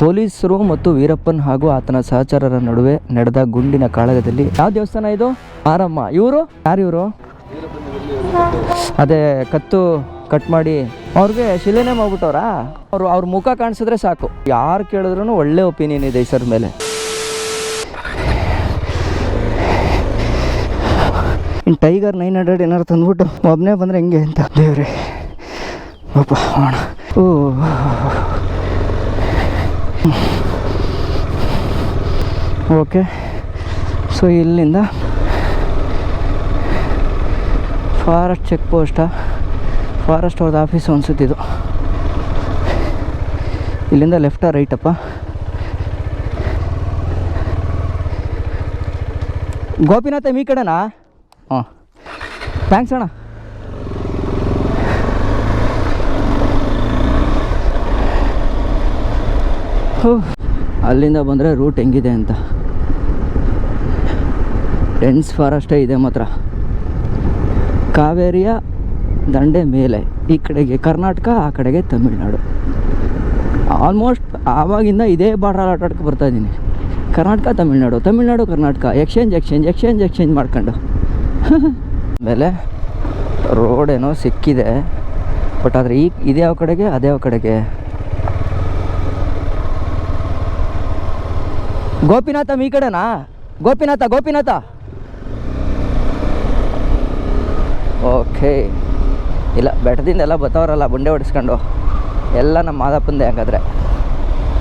ಪೊಲೀಸರು ಮತ್ತು ವೀರಪ್ಪನ್ ಹಾಗೂ ಆತನ ಸಹಚರರ ನಡುವೆ ನಡೆದ ಗುಂಡಿನ ಕಾಳಗದಲ್ಲಿ ಯಾವ ದೇವಸ್ಥಾನ ಇದು? ಆರಮ್ಮ ಇವರು? ಯಾರು ಇವರು? ಅದೇ, ಕತ್ತು ಕಟ್ ಮಾಡಿ ಅವ್ರಿಗೆ ಶಿಲೆನೇ ಮಾಡ್ಬಿಟ್ಟವ್ರಾ? ಅವರು ಅವ್ರ ಮುಖ ಕಾಣಿಸಿದ್ರೆ ಸಾಕು. ಯಾರು ಕೇಳಿದ್ರು ಒಳ್ಳೆ ಒಪಿನಿಯನ್ ಇದೆ ಸರ್ ಮೇಲೆ. ಇನ್ನು ಟೈಗರ್ ನೈನ್ ಹಂಡ್ರೆಡ್ ಏನಾರು ತಂದ್ಬಿಟ್ಟು ಒಬ್ಬನೇ ಬಂದರೆ ಹೆಂಗೆ ಅಂತ. ದೇವ್ರಿ. ಪಾಪ ಮಾಡೋಣ ಓ. ಓಕೆ ಸೊ ಇಲ್ಲಿಂದ ಫಾರೆಸ್ಟ್ ಚೆಕ್ ಪೋಸ್ಟ ಫಾರೆಸ್ಟ್ ಅವ್ರದ್ದು ಆಫೀಸು ಅನಿಸುತ್ತಿದ್ದು ಇಲ್ಲಿಂದ ಲೆಫ್ಟ ರೈಟಪ್ಪ ಗೋಪಿನಾಥ, ಈ ಕಡೆನಾ? ಹಾಂ. ಥ್ಯಾಂಕ್ಸ್ ಅಣ್ಣ. ಅಲ್ಲಿಂದ ಬಂದರೆ ರೂಟ್ ಹೆಂಗಿದೆ ಅಂತ. ಡೆನ್ಸ್ ಫಾರೆಸ್ಟೇ ಇದೆ ಮಾತ್ರ. ಕಾವೇರಿಯ ದಂಡೆ ಮೇಲೆ, ಈ ಕಡೆಗೆ ಕರ್ನಾಟಕ, ಆ ಕಡೆಗೆ ತಮಿಳ್ನಾಡು. ಆಲ್ಮೋಸ್ಟ್ ಆವಾಗಿಂದ ಇದೇ ಬಾರ್ಡರ್ ಆಟಾಡ್ಕೊ ಬರ್ತಾ ಇದ್ದೀನಿ. Karnataka, Tamil Nadu Tamil Nadu, Karnataka exchange exchange exchange exchange ಮಾಡ್ಕೊಂಡು. ಆಮೇಲೆ ರೋಡ್ ಏನೋ ಸಿಕ್ಕಿದೆ. ಬಟ್ ಆದರೆ ಈ ಇದ್ಯಾವ ಕಡೆಗೆ ಅದೇ ಕಡೆಗೆ? ಗೋಪಿನಾಥ ಈ ಕಡೆನಾ? ಗೋಪಿನಾಥ ಗೋಪಿನಾಥ. ಓಕೆ ಇಲ್ಲ, ಬೆಟ್ಟದಿಂದ ಎಲ್ಲ ಬತ್ತವರಲ್ಲ, ಬಂಡೆ ಹೊಡಿಸ್ಕೊಂಡು. ಎಲ್ಲ ನಮ್ಮ ಮಾದಪ್ಪಂದೆ ಹಂಗಾದ್ರೆ.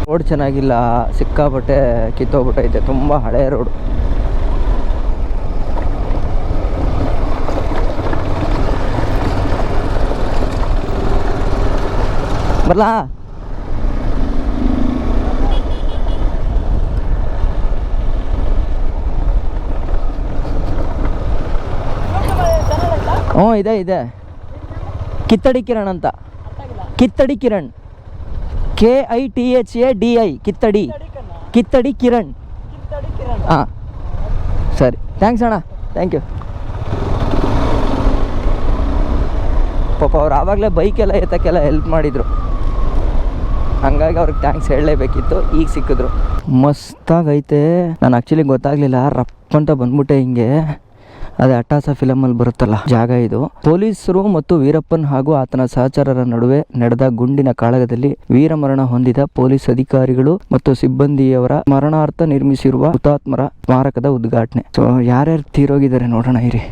ರೋಡ್ ಚೆನ್ನಾಗಿಲ್ಲ, ಸಿಕ್ಕಾಪಟ್ಟೆ ಕಿತ್ತೋಗ್ಬಿಟ್ಟೈತೆ, ತುಂಬ ಹಳೆ ರೋಡು ಬರ್ಲಾ? ಹ್ಞೂ ಇದೆ ಇದೆ. ಕಿತ್ತಡಿ ಕಿರಣ್ ಅಂತ. Kithadi Kiran. K I T H A D I Kithadi. Kithadi Kiran. ಹಾಂ. ಸರಿ. ಥ್ಯಾಂಕ್ಸ್ ಅಣ್ಣ. ಥ್ಯಾಂಕ್ ಯು ಪಾಪ ಅವ್ರು ಆವಾಗಲೇ ಬೈಕೆಲ್ಲ ಎತ್ತಕ್ಕೆಲ್ಲ ಹೆಲ್ಪ್ ಮಾಡಿದರು. ಹಂಗಾಗಿ ಅವ್ರಿಗೆ ಥ್ಯಾಂಕ್ಸ್ ಹೇಳಲೇಬೇಕಿತ್ತು. ಈಗ ಸಿಕ್ಕಿದ್ರು. ಮಸ್ತಾಗೈತೆ. ನಾನು ಆ್ಯಕ್ಚುಲಿ ಗೊತ್ತಾಗಲಿಲ್ಲ. ರಪ್ಪ ಅಂತ ಬಂದ್ಬಿಟ್ಟೆ ಹಿಂಗೆ. ಅದೇ ಅಟ್ಟಾಸ ಫಿಲಮಲ್ಲಿ ಬರುತ್ತಲ್ಲ, ಜಾಗ ಇದು. ಪೊಲೀಸರು ಮತ್ತು ವೀರಪ್ಪನ್ ಹಾಗೂ ಆತನ ಸಹಚರರ ನಡುವೆ ನಡೆದ ಗುಂಡಿನ ಕಾಳಗದಲ್ಲಿ ವೀರಮರಣ ಹೊಂದಿದ ಪೊಲೀಸ್ ಅಧಿಕಾರಿಗಳು ಮತ್ತು ಸಿಬ್ಬಂದಿಯವರ ಮರಣಾರ್ಥ ನಿರ್ಮಿಸಿರುವ ಹುತಾತ್ಮರ ಸ್ಮಾರಕದ ಉದ್ಘಾಟನೆ. ಸೊ ಯಾರ್ಯಾರು ತೀರೋಗಿದ್ದಾರೆ ನೋಡೋಣ ಇರಿ.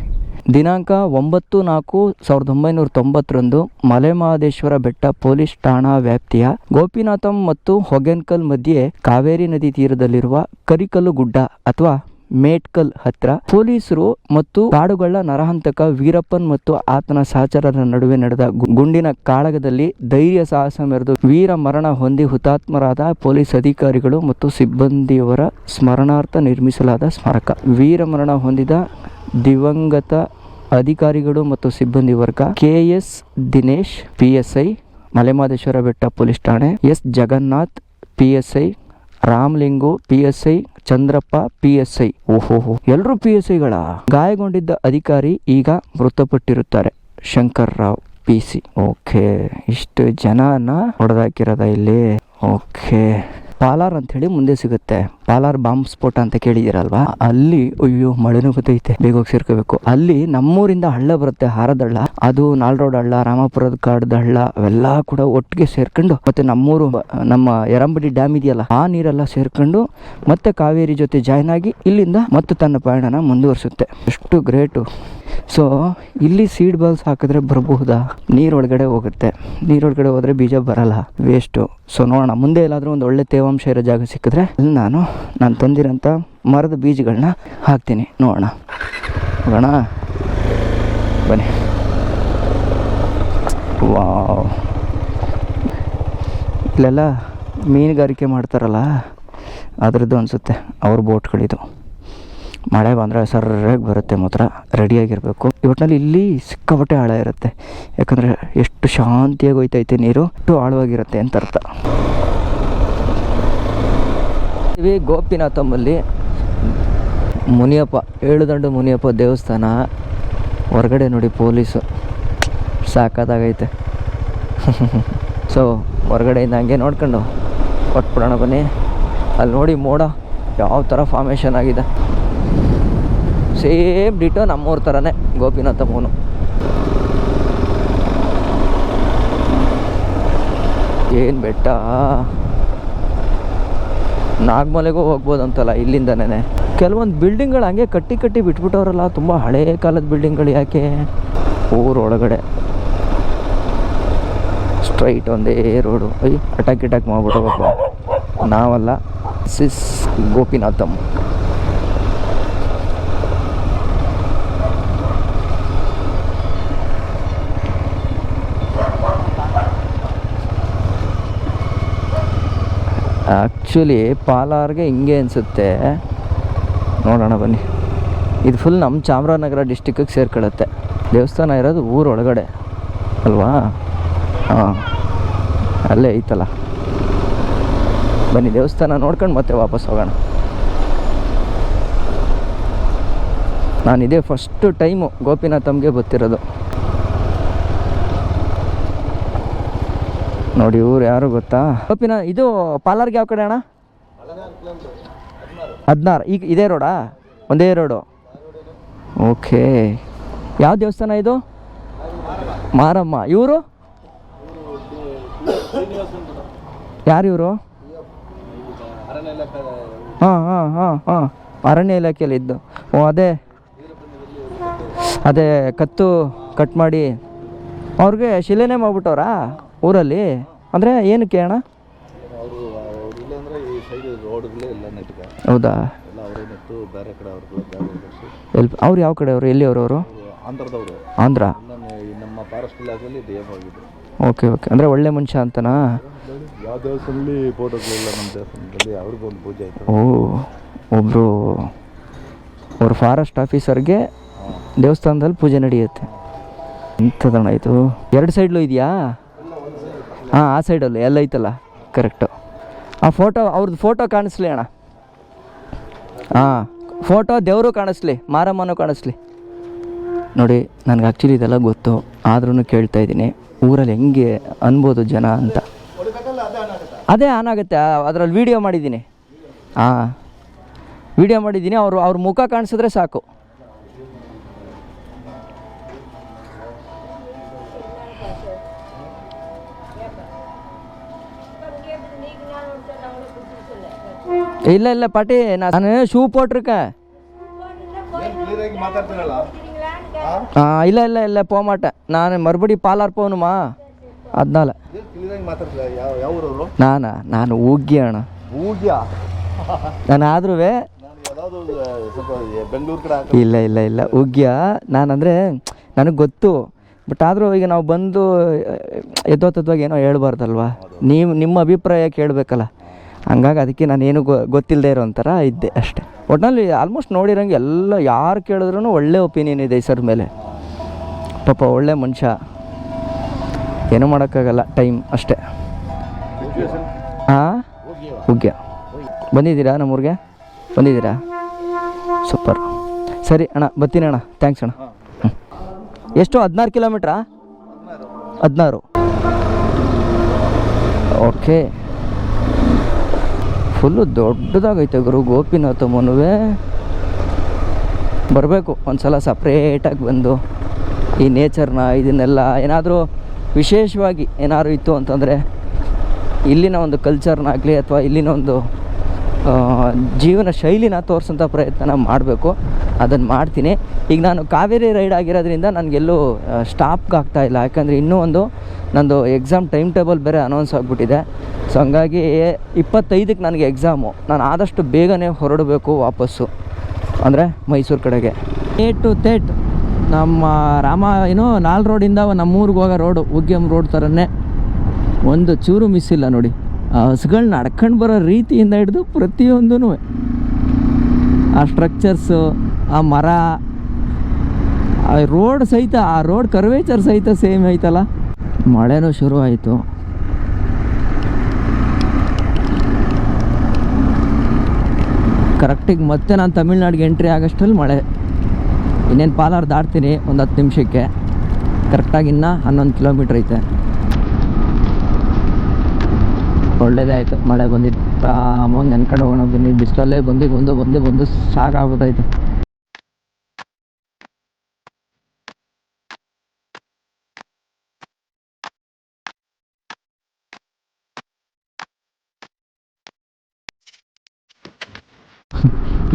ದಿನಾಂಕ ಒಂಬತ್ತು ನಾಲ್ಕು ಸಾವಿರದ ಒಂಬೈನೂರ ತೊಂಬತ್ತರಂದು ಮಲೆಮಹದೇಶ್ವರ ಬೆಟ್ಟ ಪೊಲೀಸ್ ಠಾಣಾ ವ್ಯಾಪ್ತಿಯ ಗೋಪಿನಾಥಂ ಮತ್ತು ಹೊಗೆನ್ಕಲ್ ಮಧ್ಯೆ ಕಾವೇರಿ ನದಿ ತೀರದಲ್ಲಿರುವ ಕರಿಕಲ್ಲು ಗುಡ್ಡ ಅಥವಾ ಮೇಟ್ಕಲ್ ಹತ್ರ ಪೊಲೀಸರು ಮತ್ತು ಕಾಡುಗಳ ನರಹಂತಕ ವೀರಪ್ಪನ್ ಮತ್ತು ಆತನ ಸಹಚರರ ನಡುವೆ ನಡೆದ ಗುಂಡಿನ ಕಾಳಗದಲ್ಲಿ ಧೈರ್ಯ ಸಾಹಸ ಮೆರೆದು ವೀರ ಮರಣ ಹೊಂದಿ ಹುತಾತ್ಮರಾದ ಪೊಲೀಸ್ ಅಧಿಕಾರಿಗಳು ಮತ್ತು ಸಿಬ್ಬಂದಿಯವರ ಸ್ಮರಣಾರ್ಥ ನಿರ್ಮಿಸಲಾದ ಸ್ಮಾರಕ. ವೀರ ಮರಣ ಹೊಂದಿದ ದಿವಂಗತ ಅಧಿಕಾರಿಗಳು ಮತ್ತು ಸಿಬ್ಬಂದಿ ವರ್ಗ K S Dinesh P S I Male Madeshwara Betta police ಠಾಣೆ, S. Jagannath P S I Ramlingu, P S I, Chandrappa, P S I. ಓಹೋಹೋ. ಎಲ್ಲರೂ ಪಿ ಎಸ್ ಐಗಳ? ಗಾಯಗೊಂಡಿದ್ದ ಅಧಿಕಾರಿ ಈಗ ಮೃತಪಟ್ಟಿರುತ್ತಾರೆ. Shankar Rao, P C. Okay. ಇಷ್ಟು ಜನನ ಹೊಡೆದಾಕಿರೋದ ಇಲ್ಲಿ? ಓಕೆ. ಪಾಲಾರ್ ಅಂತ ಹೇಳಿ ಮುಂದೆ ಸಿಗುತ್ತೆ. ಪಾಲಾರ್ ಬಾಂಬ್ ಸ್ಫೋಟ ಅಂತ ಕೇಳಿದಿರಲ್ವಾ ಅಲ್ಲಿ ಅಯ್ಯೋ, ಮಳೆನೂ ಗೊತ್ತೈತೆ ಬೇಗ ಹೋಗಿ ಸೇರ್ಕೋಬೇಕು. ಅಲ್ಲಿ ನಮ್ಮೂರಿಂದ ಹಳ್ಳ ಬರುತ್ತೆ, ಹಾರದಳ್ಳ. ಅದು ನಾಲ್ ರೋಡ್ ಹಳ್ಳ, ರಾಮಾಪುರದ ಕಾಡದ ಹಳ್ಳ, ಅವೆಲ್ಲ ಕೂಡ ಒಟ್ಟಿಗೆ ಸೇರ್ಕೊಂಡು ಮತ್ತೆ ನಮ್ಮೂರು, ನಮ್ಮ ಎರಂಬಡಿ ಡ್ಯಾಮ್ ಇದೆಯಲ್ಲ, ಆ ನೀರೆಲ್ಲ ಸೇರ್ಕೊಂಡು ಮತ್ತೆ ಕಾವೇರಿ ಜೊತೆ ಜಾಯ್ನ್ ಆಗಿ ಇಲ್ಲಿಂದ ಮತ್ತೆ ತನ್ನ ಪಯಣನ ಮುಂದುವರಿಸುತ್ತೆ. ಎಷ್ಟು ಗ್ರೇಟು. ಸೊ ಇಲ್ಲಿ ಸೀಡ್ ಬಾಲ್ಸ್ ಹಾಕಿದ್ರೆ ಬರಬಹುದಾ? ನೀರೊಳಗಡೆ ಹೋಗುತ್ತೆ. ನೀರೊಳಗಡೆ ಹೋದ್ರೆ ಬೀಜ ಬರಲ್ಲ ವೇಸ್ಟು ಸೊ ನೋಡೋಣ. ಮುಂದೆ ಎಲ್ಲಾದರೂ ಒಂದು ಒಳ್ಳೆ ತೇವಾಂಶ ಇರೋ ಜಾಗ ಸಿಕ್ಕಿದ್ರೆ ಅಲ್ಲಿ ನಾನು ನಾನು ತಂದಿರೋಂಥ ಮರದ ಬೀಜಗಳನ್ನ ಹಾಕ್ತೀನಿ. ನೋಡೋಣ. ಹೋಗೋಣ. ಬನ್ನಿ. ವಾವ್. ಇಲ್ಲೆಲ್ಲ ಮೀನುಗಾರಿಕೆ ಮಾಡ್ತಾರಲ್ಲ, ಅದರದ್ದು ಅನಿಸುತ್ತೆ. ಅವ್ರ ಬೋಟ್ಗಳಿದು ಮಳೆ ಬಂದರೆ ಸರಿಯಾಗಿ ಬರುತ್ತೆ ಮಾತ್ರ ರೆಡಿಯಾಗಿರಬೇಕು ಒಟ್ಟಿನಲ್ಲಿ ಇಲ್ಲಿ ಸಿಕ್ಕಾಪಟ್ಟೆ ಆಳ ಇರುತ್ತೆ. ಯಾಕಂದರೆ ಎಷ್ಟು ಶಾಂತಿಯಾಗಿ ಹೋಯ್ತೈತೆ ನೀರು, ಅಷ್ಟು ಆಳವಾಗಿರುತ್ತೆ ಅಂತ ಅರ್ಥ. ಇವಿ ಗೋಪಿನಾಥಮ್ಮಲ್ಲಿ ಮುನಿಯಪ್ಪ, ಏಳುದಂಡು ಮುನಿಯಪ್ಪ ದೇವಸ್ಥಾನ. ಹೊರಗಡೆ ನೋಡಿ ಪೊಲೀಸು. ಸಾಕಾದಾಗೈತೆ. ಸೊ ಹೊರಗಡೆಯಿಂದ ಹಂಗೆ ನೋಡ್ಕೊಂಡು ಕೊಟ್ಬಿಡೋಣ ಬನ್ನಿ. ಅಲ್ಲಿ ನೋಡಿ ಮೋಡ ಯಾವ ಥರ ಫಾರ್ಮೇಷನ್ ಆಗಿದೆ. ಸೇಮ್ ಡಿಟೋ ನಮ್ಮೂರ ಥರನೇ ಗೋಪಿನಾಥ ಫೋನು ಏನು ಬೆಟ್ಟ? ನಾಗಮಲೆಗೂ ಹೋಗ್ಬೋದಂತಲ್ಲ ಇಲ್ಲಿಂದನೇ ಕೆಲವೊಂದು ಬಿಲ್ಡಿಂಗ್ಗಳು ಹಂಗೆ ಕಟ್ಟಿ ಕಟ್ಟಿ ಬಿಟ್ಬಿಟ್ಟವ್ರಲ್ಲ, ತುಂಬ ಹಳೇ ಕಾಲದ ಬಿಲ್ಡಿಂಗ್ಗಳು ಯಾಕೆ? ಊರೊಳಗಡೆ. ಸ್ಟ್ರೈಟ್ ಒಂದೇ ರೋಡು. ಅಯ್ಯ್, ಅಟ್ಯಾಕ್ ಇಟಾಕ್ ಮಾಡ್ಬಿಟ್ಟು ನಾವಲ್ಲ ಸಿಸ್ ಗೋಪಿನಾಥಂ. ಆ್ಯಕ್ಚುಲಿ ಪಾಲಾರ್ಗೆ ಹಿಂಗೆ ಅನಿಸುತ್ತೆ. ನೋಡೋಣ ಬನ್ನಿ. ಇದು ಫುಲ್ ನಮ್ಮ ಚಾಮರಾಜನಗರ ಡಿಸ್ಟಿಕ್ಕಿಗೆ ಸೇರ್ಕೊಳ್ಳುತ್ತೆ. ದೇವಸ್ಥಾನ ಇರೋದು ಊರೊಳಗಡೆ. ಅಲ್ವಾ? ಹಾಂ. ಅಲ್ಲೇ ಐತಲ್ಲ. ಬನ್ನಿ, ದೇವಸ್ಥಾನ ನೋಡ್ಕೊಂಡು ಮತ್ತೆ ವಾಪಸ್ ಹೋಗೋಣ. ನಾನು ಇದೇ ಫಸ್ಟು ಟೈಮು ಗೋಪಿನಾಥಮ್ಗೆ ಗೊತ್ತಿರೋದು ನೋಡಿ, ಇವ್ರು ಯಾರು ಗೊತ್ತಾ? ಗೋಪಿನ ಇದು ಪಾಲಾರ್ಗೆ ಯಾವ ಕಡೆ ಅಣ್ಣ? ಹದಿನಾರು. ಈಗ ಇದೇ ರೋಡಾ? ಒಂದೇ ರೋಡು. ಓಕೆ. ಯಾವ ದೇವಸ್ಥಾನ ಇದು? ಮಾರಮ್ಮ. ಇವರು? ಯಾರು ಇವರು? ಹಾಂ ಹಾಂ ಹಾಂ ಹಾಂ. ಅರಣ್ಯ ಇಲಾಖೆಯಲ್ಲಿ ಇದ್ದು. ಓ, ಅದೇ. ಅದೇ, ಕತ್ತು ಕಟ್ ಮಾಡಿ. ಅವ್ರಿಗೆ ಶಿಲೆನೇ ಮಾಡ್ಬಿಟ್ಟವ್ರಾ? ಊರಲ್ಲಿ? ಅಂದರೆ ಏನಕ್ಕೆ ಅಣ್ಣ? ಹೌದಾ? ಎಲ್ಲ ಅವರೇ ಯಾವ ಕಡೆ ಅವರು ಎಲ್ಲಿ ಅವರು ಅವರು? ಆಂಧ್ರದವರು. ಆಂಧ್ರ? ನಮ್ಮ ಫಾರೆಸ್ಟ್ ಇಲಾಖೆಯಲ್ಲಿ ಡಿ ಎಫ್ ಆಗಿದ್ರು. Okay okay. ಅಂದರೆ ಒಳ್ಳೆ ಮನುಷ್ಯ ಅಂತನಾ? ಯಾವ ದೇವಸ್ಥಾನದಲ್ಲಿ ಫೋಟೋಗಳಿಲ್ಲ ನಮ್ಮ ದೇವಸ್ಥಾನದಲ್ಲಿ ಅವ್ರಿಗೂ ಒಂದು ಪೂಜೆ ಆಯಿತು ಓ ಒಬ್ಬರು ಅವ್ರ ಫಾರೆಸ್ಟ್ ಆಫೀಸರ್ಗೆ ದೇವಸ್ಥಾನದಲ್ಲಿ ಪೂಜೆ ನಡೆಯುತ್ತೆ. ಎಂಥದಣ್ಣ ಇದು? ಎರಡು ಸೈಡ್ಲು ಇದೆಯಾ? ಹಾಂ, ಆ ಸೈಡಲ್ಲಿ ಎಲ್ಲ ಐತಲ್ಲ? ಕರೆಕ್ಟು ಆ ಫೋಟೋ ಅವ್ರದ್ದು ಫೋಟೋ ಕಾಣಿಸ್ಲಿ ಅಣ್ಣ. ಹಾಂ ಫೋಟೋ ದೇವರು ಕಾಣಿಸ್ಲಿ, ಮಾರಮ್ಮನೂ ಕಾಣಿಸ್ಲಿ. ನೋಡಿ, ನನಗೆ ಆ್ಯಕ್ಚುಲಿ ಇದೆಲ್ಲ ಗೊತ್ತು. ಆದ್ರೂ ಕೇಳ್ತಾ ಇದ್ದೀನಿ. ಊರಲ್ಲಿ ಹೆಂಗೆ ಅನ್ಬೋದು ಜನ ಅಂತ. ಅದೇ ಆನ್ ಆಗುತ್ತೆ. ಅದರಲ್ಲಿ ವೀಡಿಯೋ ಮಾಡಿದ್ದೀನಿ. ಹಾಂ. ವೀಡಿಯೋ ಮಾಡಿದ್ದೀನಿ, ಅವರು, ಅವ್ರ ಮುಖ ಕಾಣಿಸಿದ್ರೆ ಸಾಕು. ಇಲ್ಲ ಇಲ್ಲ ಪಾಟಿ ನಾನು ಶೂ போட்டிருக்கேன் ಕ್ಲಿಯರಾಗಿ ಮಾತಾಡ್ತೀರಲ್ಲ ಹಾಂ ಇಲ್ಲ ಇಲ್ಲ ಇಲ್ಲ போக மாட்டேன் ನಾನು மறுபடி பாலார் போகணுமா அதனால ಕ್ಲಿಯರಾಗಿ ಮಾತಾಡ್ತಿಲ್ಲ ಯಾವ ಯಾವ ಊರವರು ನಾನಾ ನಾನು ಉಗ್ಗಿ ಅಣ್ಣ ಹೂಗ್ಯಾ ನಾನು ಆದ್ರೂ ನಾನು ಯಾವುದಾದ್ರು ಸ್ವಲ್ಪ ಬೆಂಗಳೂರು ಕಡೆ ಹಾಕಿ ಇಲ್ಲ ಇಲ್ಲ ಇಲ್ಲ ಉಗ್ಯ ನಾನಂದರೆ ನನಗೆ ಗೊತ್ತು ಬಟ್ ಆದರೂ ಈಗ ನಾವು ಬಂದು ಎದ್ದೋತದ್ವಾಗ ಏನೋ ಹೇಳ್ಬಾರ್ದಲ್ವಾ ನೀವು ನಿಮ್ಮ ಅಭಿಪ್ರಾಯ ಕೇಳಬೇಕಲ್ಲ ಹಂಗಾಗಿ ಅದಕ್ಕೆ ನಾನೇನು ಗೊ ಗೊತ್ತಿಲ್ಲದೆ ಇರೋ ಒಂಥರ ಇದ್ದೆ ಅಷ್ಟೇ. ಒಟ್ನಲ್ಲಿ ಆಲ್ಮೋಸ್ಟ್ ನೋಡಿರೋಂಗೆ ಎಲ್ಲ ಯಾರು ಕೇಳಿದ್ರೂ ಒಳ್ಳೆ ಒಪಿನಿಯನ್ ಇದೆ ಸರ್ ಮೇಲೆ. ಪಾಪ ಒಳ್ಳೆ ಮನುಷ್ಯ. ಏನೂ ಮಾಡೋಕ್ಕಾಗಲ್ಲ ಟೈಮ್ ಅಷ್ಟೇ. ಹಾಂ ಉಗ್ಯ. ಬಂದಿದ್ದೀರಾ ನಮ್ಮೂರಿಗೆ? ಬಂದಿದ್ದೀರಾ? ಸೂಪರ್. ಸರಿ ಅಣ್ಣ, ಬರ್ತೀನಿ ಅಣ್ಣ. ಥ್ಯಾಂಕ್ಸ್ ಅಣ್ಣ. ಎಷ್ಟು? ಹದಿನಾರು ಕಿಲೋಮೀಟ್ರಾ ಹದಿನಾರು. ಓಕೆ. ಫುಲ್ಲು ದೊಡ್ಡದಾಗೈತೆ ಗುರು. ಗೋಪಿನಾಥ ಮನುವೆ ಬರಬೇಕು, ಒಂದ್ಸಲ ಸಪ್ರೇಟಾಗಿ ಬಂದು. ಈ ನೇಚರ್ನ, ಇದನ್ನೆಲ್ಲ ಏನಾದರೂ ವಿಶೇಷವಾಗಿ ಏನಾದರೂ ಇತ್ತು ಅಂತಂದರೆ, ಇಲ್ಲಿನ ಒಂದು ಕಲ್ಚರ್ನಾಗಲಿ ಅಥವಾ ಇಲ್ಲಿನ ಒಂದು ಜೀವನ ಶೈಲಿನ ತೋರಿಸೋಂಥ ಪ್ರಯತ್ನ ಮಾಡಬೇಕು. ಅದನ್ನು ಮಾಡ್ತೀನಿ. ಈಗ ನಾನು ಕಾವೇರಿ ರೈಡ್ ಆಗಿರೋದ್ರಿಂದ ನನಗೆಲ್ಲೂ ಸ್ಟಾಪ್ಗೆ ಇಲ್ಲ. ಯಾಕಂದರೆ ಇನ್ನೂ ಒಂದು ನಂದು ಎಕ್ಸಾಮ್ ಟೈಮ್ ಟೇಬಲ್ ಬೇರೆ ಅನೌನ್ಸ್ ಆಗಿಬಿಟ್ಟಿದೆ. ಸೊ ಹಂಗಾಗಿ ಇಪ್ಪತ್ತೈದಕ್ಕೆ ನನಗೆ ಎಕ್ಸಾಮು ನಾನು ಆದಷ್ಟು ಬೇಗನೆ ಹೊರಡಬೇಕು ವಾಪಸ್ಸು. ಅಂದರೆ ಮೈಸೂರು ಕಡೆಗೆ. ಏಟ್ ಟು ತೇಟ್ ನಮ್ಮ ರಾಮ, ಏನೋ ನಾಲ್ ರೋಡಿಂದ ನಮ್ಮೂರಿಗೆ ಹೋಗೋ ರೋಡು ಉಗ್ಯಂ ರೋಡ್ ಥರನೇ ಒಂದು ಚೂರು ಮಿಸ್ ಇಲ್ಲ ನೋಡಿ. ಆ, ಹಸುಗಳು ನಡ್ಕೊಂಡು ಬರೋ ರೀತಿಯಿಂದ ಹಿಡಿದು ಪ್ರತಿಯೊಂದೂ ಆ ಸ್ಟ್ರಕ್ಚರ್ಸು ಆ ಮರ, ಆ ರೋಡ್ ಸಹಿತ, ಆ ರೋಡ್ ಕರ್ವೇಚರ್ ಸಹಿತ ಸೇಮ್ ಐತಲ್ಲ? ಮಳೆನೂ ಶುರು ಆಯಿತು ಕರೆಕ್ಟಿಗೆ ಮತ್ತೆ ನಾನು ತಮಿಳ್ನಾಡಿಗೆ ಎಂಟ್ರಿ ಆಗೋಷ್ಟರಲ್ಲಿ ಮಳೆ. ಇನ್ನೇನು ಪಾಲಾರ್ ದಾಟ್ತೀನಿ ಒಂದು ಹತ್ತು ನಿಮಿಷಕ್ಕೆ. ಕರೆಕ್ಟಾಗಿ ಇನ್ನೂ ಹನ್ನೊಂದು ಕಿಲೋಮೀಟ್ರ್ ಐತೆ. ಒಳ್ಳೇದೇ ಆಯಿತು ಮಳೆ ಬಂದಿದ್ದು ಆರಾಮಾಗಿ ನೆನ್ಕೊಂಡು ಹೋಗೋಣ ಬನ್ನಿ ಬಿಸಿಲಲ್ಲೇ ಬಂದು ಬಂದು ಬಂದು ಬಂದು ಸಾಕಾಗ್ಬಿಟ್ಟೈತೆ.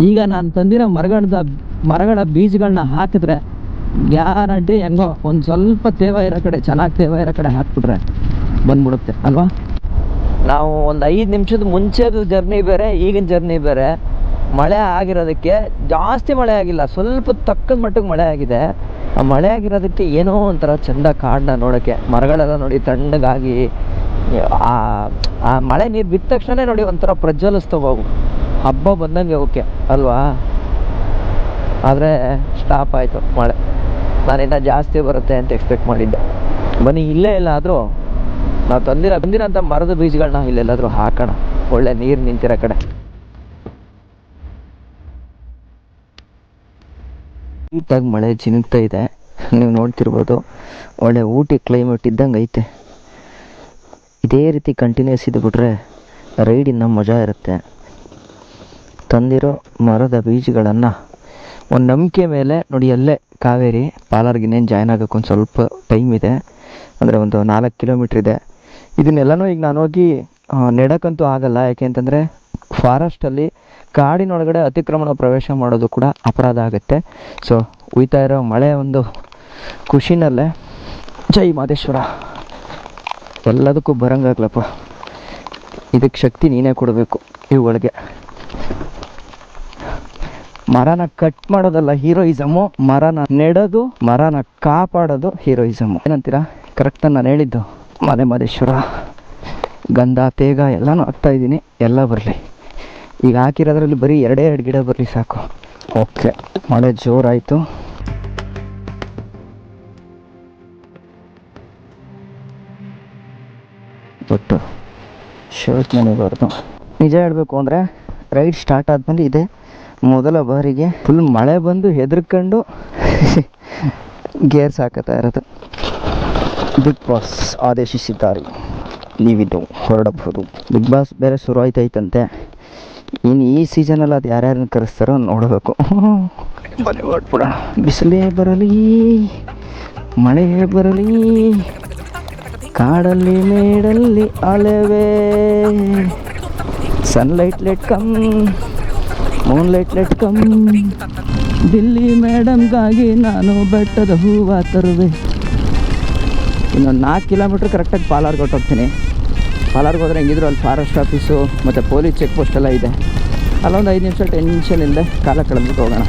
ಈಗ ನಾನು ತಂದಿರೋ ಮರಗಳದ, ಮರಗಳ ಬೀಜಗಳನ್ನ ಹಾಕಿದ್ರೆ ಗ್ಯಾರಂಟಿ ಹೆಂಗೋ ಒಂದು ಸ್ವಲ್ಪ ತೇವ ಇರೋ ಕಡೆ, ಚೆನ್ನಾಗಿ ತೇವ ಇರೋ ಕಡೆ ಹಾಕ್ಬಿಟ್ರೆ ಬಂದ್ಬಿಡುತ್ತೆ, ಅಲ್ವಾ? ನಾವು ಒಂದು ಐದು ನಿಮಿಷದ ಮುಂಚೆದು ಜರ್ನಿ ಬೇರೆ, ಈಗಿನ ಜರ್ನಿ ಬೇರೆ. ಮಳೆ ಆಗಿರೋದಕ್ಕೆ ಜಾಸ್ತಿ ಮಳೆ ಆಗಿಲ್ಲ, ಸ್ವಲ್ಪ ತಕ್ಕದ ಮಟ್ಟಿಗೆ ಮಳೆ ಆಗಿದೆ. ಆ ಮಳೆ ಆಗಿರೋದಕ್ಕೆ ಏನೋ ಒಂಥರ ಚಂದ ಕಾಡನ್ನ ನೋಡೋಕ್ಕೆ ಮರಗಳೆಲ್ಲ ನೋಡಿ ತಣ್ಣಗಾಗಿ, ಆ ಆ ಮಳೆ ನೀರು ಬಿದ್ದ ತಕ್ಷಣ ನೋಡಿ ಒಂಥರ ಪ್ರಜ್ವಲಿಸ್ತವೆ ಹಬ್ಬ ಬಂದಂಗೆ ಓಕೆ ಅಲ್ವಾ? ಆದರೆ ಸ್ಟಾಪ್ ಆಯಿತು ಮಳೆ. ನಾನಿನ್ನ ಜಾಸ್ತಿ ಬರುತ್ತೆ ಅಂತ ಎಕ್ಸ್ಪೆಕ್ಟ್ ಮಾಡಿದ್ದೆ. ಬನ್ನಿ, ಇಲ್ಲೇ ಇಲ್ಲ ಆದರೂ ನಾವು ತಂದಿರ ಬಂದಿರೋಂಥ ಮರದ ಬೀಜಗಳನ್ನ ಇಲ್ಲೆಲ್ಲಾದರೂ ಹಾಕೋಣ. ಒಳ್ಳೆ ನೀರು ನಿಂತಿರೋ ಕಡೆ. ನೀಟಾಗಿ ಮಳೆ ಜಿನುಗ್ತಾ ಇದೆ. ನೀವು ನೋಡ್ತಿರ್ಬೋದು, ಒಳ್ಳೆ ಊಟಿ ಕ್ಲೈಮೇಟ್ ಇದ್ದಂಗೆ ಐತೆ. ಇದೇ ರೀತಿ ಕಂಟಿನ್ಯೂಸ್ ಇದ್ಬಿಟ್ರೆ ರೈಡ್ ಇನ್ನೂ ಮಜಾ ಇರುತ್ತೆ. ತಂದಿರೋ ಮರದ ಬೀಜಗಳನ್ನು ಒಂದು ನಂಬಿಕೆ ಮೇಲೆ ನೋಡಿ, ಅಲ್ಲೇ ಕಾವೇರಿ ಪಾಲಾರ್ಗಿನ್ನೇನು ಜಾಯ್ನ್ ಆಗೋಕೆ ಒಂದು ಸ್ವಲ್ಪ ಟೈಮ್ ಇದೆ. ಅಂದರೆ ಒಂದು ನಾಲ್ಕು ಕಿಲೋಮೀಟ್ರ್ ಇದೆ. ಇದನ್ನೆಲ್ಲನೂ ಈಗ ನಾನು ಹೋಗಿ ನೆಡೋಕ್ಕಂತೂ ಆಗಲ್ಲ. ಯಾಕೆ ಅಂತಂದರೆ ಫಾರೆಸ್ಟಲ್ಲಿ ಕಾಡಿನೊಳಗಡೆ ಅತಿಕ್ರಮಣ ಪ್ರವೇಶ ಮಾಡೋದು ಕೂಡ ಅಪರಾಧ ಆಗುತ್ತೆ. ಸೊ ಉಯ್ತಾ ಇರೋ ಮಳೆ ಒಂದು ಖುಷಿನಲ್ಲೇ. ಜೈ ಮಾದೇಶ್ವರ. ಎಲ್ಲದಕ್ಕೂ ಬರಂಗಾಗ್ಲಪ್ಪ ಇದಕ್ಕೆ ಶಕ್ತಿ ನೀನೇ ಕೊಡಬೇಕು ಇವುಗಳಿಗೆ. ಮರನ ಕಟ್ ಮಾಡೋದಲ್ಲ ಹೀರೋಯಿಸಮು ಮರನ ನೆಡೋದು, ಮರನ ಕಾಪಾಡೋದು ಹೀರೋಯಿಸಮು ಏನಂತೀರಾ? ಕರೆಕ್ಟ್ ನಾನು ಹೇಳಿದ್ದು. ಮನೆ ಮಹದೇಶ್ವರ ಗಂಧ, ತೇಗ ಎಲ್ಲನೂ ಹಾಕ್ತಾ ಇದ್ದೀನಿ. ಎಲ್ಲ ಬರಲಿ. ಈಗ ಹಾಕಿರೋದ್ರಲ್ಲಿ ಬರೀ ಎರಡೇ ಎರಡು ಗಿಡ ಬರಲಿ ಸಾಕು. ಓಕೆ, ಮಳೆ ಜೋರಾಯಿತು. ಬಟ್ ಶರ್ಟ್ ನೆನೆಬಾರ್ದು ನಿಜ ಹೇಳಬೇಕು ಅಂದರೆ ರೈಡ್ ಸ್ಟಾರ್ಟ್ ಆದಮೇಲೆ ಇದೆ. ಮೊದಲ ಬಾರಿಗೆ ಫುಲ್ ಮಳೆ ಬಂದು ಹೆದರ್ಕೊಂಡು ಗೇರ್ಸ್ ಹಾಕತ್ತಾ ಇರೋದು. ಬಿಗ್ ಬಾಸ್ ಆದೇಶಿಸಿದ್ದಾರೆ. ನೀವಿದ್ದು ಹೊರಡಬಹುದು. ಬಿಗ್ ಬಾಸ್ ಬೇರೆ ಶುರು ಆಯ್ತೈತಂತೆ ಇನ್ನು ಈ ಸೀಸನಲ್ಲಿ ಅದು ಯಾರ್ಯಾರನ್ನ ಕರೆಸ್ತಾರೋ ನೋಡಬೇಕು. ಬನ್ನಿ ಹೊಡ್ಬಿಡ ಬಿಸಿಲೇ ಬರಲಿ ಮಳೆ ಬರಲಿ ಕಾಡಲ್ಲಿ ಮೇಡಲ್ಲಿ ಅಲೆವೆ. Sunlight let come moonlight let come Delhi ಮೇಡಮ್ಗಾಗಿ ನಾನು ಬೆಟ್ಟದ ಹೂವ ತರುವೆ. ಇನ್ನೊಂದು ನಾಲ್ಕು ಕಿಲೋಮೀಟ್ರ್ ಕರೆಕ್ಟಾಗಿ ಪಾಲಾರ್ಗೆ ಹೊಟ್ಟೋಗ್ತೀನಿ ಪಾಲಾರ್ಗೆ ಹೋದ್ರೆ ಹೆಂಗಿದ್ರು ಅಲ್ಲಿ ಫಾರೆಸ್ಟ್ ಆಫೀಸು ಮತ್ತು ಪೊಲೀಸ್ ಚೆಕ್ ಪೋಸ್ಟ್ ಎಲ್ಲ ಇದೆ. ಅಲ್ಲೊಂದು ಐದು ನಿಮಿಷ ಟೆನ್ಷನ್ ಇಲ್ಲದೆ ಕಾಲ ಕಳೆದ್ಬಿಟ್ಟು ಹೋಗೋಣ.